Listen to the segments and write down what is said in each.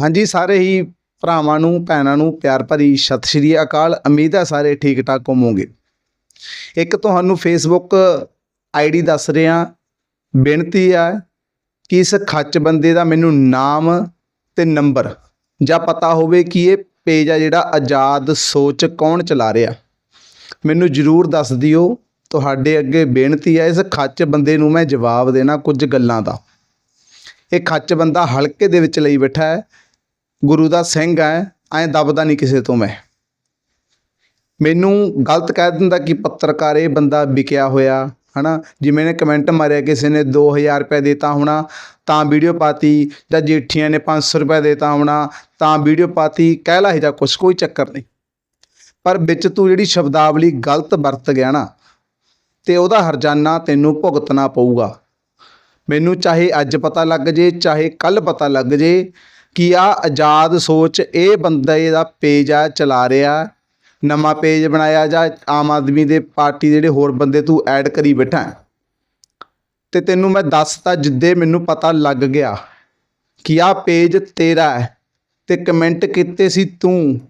ਹਾਂਜੀ, ਸਾਰੇ ਹੀ ਭਰਾਵਾਂ ਨੂੰ, ਭੈਣਾਂ ਨੂੰ ਪਿਆਰ ਭਰੀ ਸਤਿ ਸ਼੍ਰੀ ਅਕਾਲ। ਉਮੀਦ ਹੈ ਸਾਰੇ ਠੀਕ ਠਾਕ ਹੋਵੋਗੇ। ਇੱਕ ਤੁਹਾਨੂੰ ਫੇਸਬੁੱਕ ਆਈਡੀ ਦੱਸ ਰਿਹਾ। ਬੇਨਤੀ ਹੈ ਕਿ ਇਸ ਖੱਚ ਬੰਦੇ ਦਾ ਮੈਨੂੰ ਨਾਮ ਤੇ ਨੰਬਰ ਜਾਂ ਪਤਾ ਹੋਵੇ ਕਿ ਇਹ ਪੇਜ ਆ ਜਿਹੜਾ ਆਜ਼ਾਦ ਸੋਚ ਕੌਣ ਚਲਾ ਰਿਹਾ। ਮੈਨੂੰ ਜਰੂਰ ਦੱਸ ਦਿਓ। ਤੁਹਾਡੇ ਅੱਗੇ ਬੇਨਤੀ ਹੈ, ਇਸ ਖੱਚ ਬੰਦੇ ਨੂੰ ਮੈਂ ਜਵਾਬ ਦੇਣਾ ਕੁਝ ਗੱਲਾਂ ਦਾ। ਇਹ ਖੱਚ ਬੰਦਾ ਹਲਕੇ ਦੇ ਵਿੱਚ ਲਈ ਬੈਠਾ ਹੈ। ਗੁਰੂ ਦਾ ਸਿੰਘ ਹੈ, ਐਂ ਦਬਦਾ ਨਹੀਂ ਕਿਸੇ ਤੋਂ ਮੈਂ। ਮੈਨੂੰ ਗਲਤ ਕਹਿ ਦਿੰਦਾ ਕਿ ਪੱਤਰਕਾਰ ਇਹ ਬੰਦਾ ਵਿਕਿਆ ਹੋਇਆ, ਹਨਾ? ਜਿਵੇਂ ਨੇ ਕਮੈਂਟ ਮਾਰਿਆ ਕਿਸੇ ਨੇ 2000 ਰੁਪਏ ਦੇਤਾ ਹੋਣਾ, ਤਾਂ ਵੀਡੀਓ ਪਾਤੀ, ਜਾਂ ਜੇਠੀਆਂ ਨੇ 500 ਰੁਪਏ ਦੇਤਾ ਹੋਣਾ, ਤਾਂ ਵੀਡੀਓ ਪਾਤੀ, ਕਹਿ ਲਾ ਜਾਂ ਕੁਛ, ਕੋਈ ਚੱਕਰ ਨਹੀਂ। ਪਰ ਵਿੱਚ ਤੂੰ ਜਿਹੜੀ ਸ਼ਬਦਾਵਲੀ ਗਲਤ ਵਰਤ ਗਿਆ ਨਾ, ਤੇ ਉਹਦਾ ਹਰਜਾਨਾ ਤੈਨੂੰ ਭੁਗਤਣਾ ਪਊਗਾ। ਮੈਨੂੰ ਚਾਹੇ ਅੱਜ ਪਤਾ ਲੱਗ ਜੇ, ਚਾਹੇ ਕੱਲ ਪਤਾ ਲੱਗ ਜੇ ਕਿ ਆ ਆਜ਼ਾਦ ਸੋਚ ਇਹ ਬੰਦੇ ਦਾ ਪੇਜ ਆ, ਚਲਾ ਰਿਹਾ। ਨਵਾਂ ਪੇਜ ਬਣਾਇਆ ਜਾਂ, ਆਮ ਆਦਮੀ ਦੇ ਪਾਰਟੀ ਦੇ ਜਿਹੜੇ ਹੋਰ ਬੰਦੇ ਤੂੰ ਐਡ ਕਰੀ ਬੈਠਾ ਹੈ। ਤੇ ਤੈਨੂੰ ਮੈਂ ਦੱਸਤਾ ਜਿੱਦੇ ਮੈਨੂੰ ਪਤਾ ਲੱਗ ਗਿਆ ਕਿ ਆ ਪੇਜ ਤੇਰਾ ਹੈ ਤੇ ਕਮੈਂਟ ਕੀਤੇ ਸੀ ਤੂੰ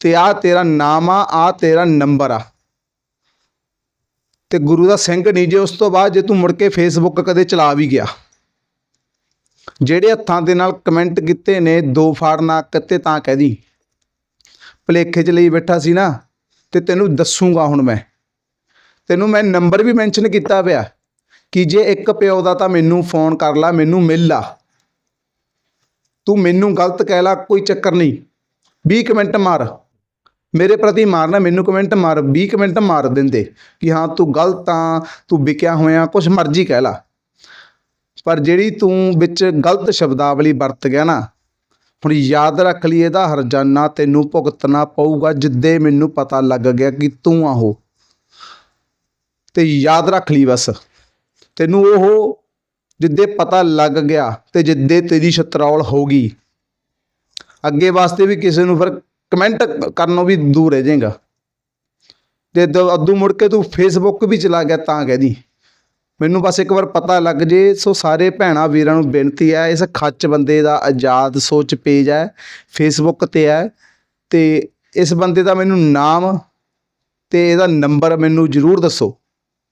ਤੇ ਆ ਤੇਰਾ ਨਾਮ ਆ ਆ ਤੇਰਾ ਨੰਬਰ ਆ। ਤੇ ਗੁਰੂ ਦਾ ਸਿੰਘ ਨਹੀਂ ਜੇ ਉਸ ਤੋਂ ਬਾਅਦ ਜੇ ਤੂੰ ਮੁੜ ਕੇ ਫੇਸਬੁੱਕ ਕਦੇ ਚਲਾ ਵੀ ਗਿਆ। ਜਿਹੜੇ ਹੱਥਾਂ ਦੇ ਨਾਲ ਕਮੈਂਟ ਕੀਤੇ ਨੇ, ਦੋ ਫਾੜ ਨਾ ਕਿਤੇ ਤਾਂ ਕਹਿ ਦੀ। ਭਲੇਖੇ ਚ ਲਈ ਬੈਠਾ ਸੀ ਨਾ, ਤੇ ਤੈਨੂੰ ਦੱਸੂਗਾ ਹੁਣ ਮੈਂ। ਤੈਨੂੰ ਮੈਂ ਨੰਬਰ ਵੀ ਮੈਂਸ਼ਨ ਕੀਤਾ ਪਿਆ, ਕਿ ਜੇ ਇੱਕ ਪਿਓ ਦਾ ਤਾਂ ਮੈਨੂੰ ਫੋਨ ਕਰ ਲਾ, ਮੈਨੂੰ ਮਿਲ ਲਾ। ਤੂੰ ਮੈਨੂੰ ਗਲਤ ਕਹਿ ਲਾ, ਕੋਈ ਚੱਕਰ ਨਹੀਂ। 20 ਕਮੈਂਟ ਮਾਰ। ਮੇਰੇ ਪ੍ਰਤੀ ਮਾਰਨਾ ਮੈਨੂੰ ਕਮੈਂਟ ਮਾਰ 20 ਕਮੈਂਟ ਮਾਰ ਦਿੰਦੇ, ਕਿ ਹਾਂ ਤੂੰ ਗਲਤ ਆ, ਤੂੰ ਵਿਕਿਆ ਹੋਇਆ, ਕੁਛ ਮਰਜ਼ੀ ਕਹਿ ਲਾ। ਪਰ ਜਿਹੜੀ ਤੂੰ ਵਿੱਚ ਗਲਤ ਸ਼ਬਦਾਵਲੀ ਵਰਤ ਗਿਆ ਨਾ, ਹੁਣ ਯਾਦ ਰੱਖ ਲਈ ਇਹਦਾ ਹਰਜਾਨਾ, ਤੈਨੂੰ ਭੁਗਤਣਾ ਪਊਗਾ ਜਿੱਦੇ ਮੈਨੂੰ ਪਤਾ ਲੱਗ ਗਿਆ ਕਿ ਤੂੰ ਆਹੋ ਤੇ ਯਾਦ ਰੱਖ ਲਈ ਬਸ। ਤੈਨੂੰ ਉਹ ਜਿੱਦੇ ਪਤਾ ਲੱਗ ਗਿਆ ਤੇ ਜਿੱਦੇ ਤੇਰੀ ਛਤਰੌਲ ਹੋਗੀ ਅੱਗੇ ਵਾਸਤੇ ਵੀ ਕਿਸੇ ਨੂੰ ਫਿਰ ਕਮੈਂਟ ਕਰਨੋਂ ਵੀ ਦੂਰ ਰਹਿ ਜਾਏਗਾ। ਤੇ ਦ- ਅੱਧੂ ਮੁੜ ਕੇ ਤੂੰ ਫੇਸਬੁੱਕ ਵੀ ਚਲਾ ਗਿਆ ਤਾਂ ਕਹਿ ਦੀ। ਮੈਨੂੰ ਬਸ ਇੱਕ ਵਾਰ ਪਤਾ ਲੱਗ ਜੇ, ਸੋ ਸਾਰੇ ਭੈਣਾਂ ਵੀਰਾਂ ਨੂੰ ਬੇਨਤੀ ਹੈ, ਇਸ ਖੱਚ ਬੰਦੇ ਦਾ ਆਜ਼ਾਦ ਸੋਚ ਪੇਜ ਹੈ ਫੇਸਬੁੱਕ ਤੇ ਹੈ, ਤੇ ਇਸ ਬੰਦੇ ਦਾ ਮੈਨੂੰ ਨਾਮ ਤੇ ਇਹਦਾ ਨੰਬਰ ਮੈਨੂੰ ਜ਼ਰੂਰ ਦੱਸੋ।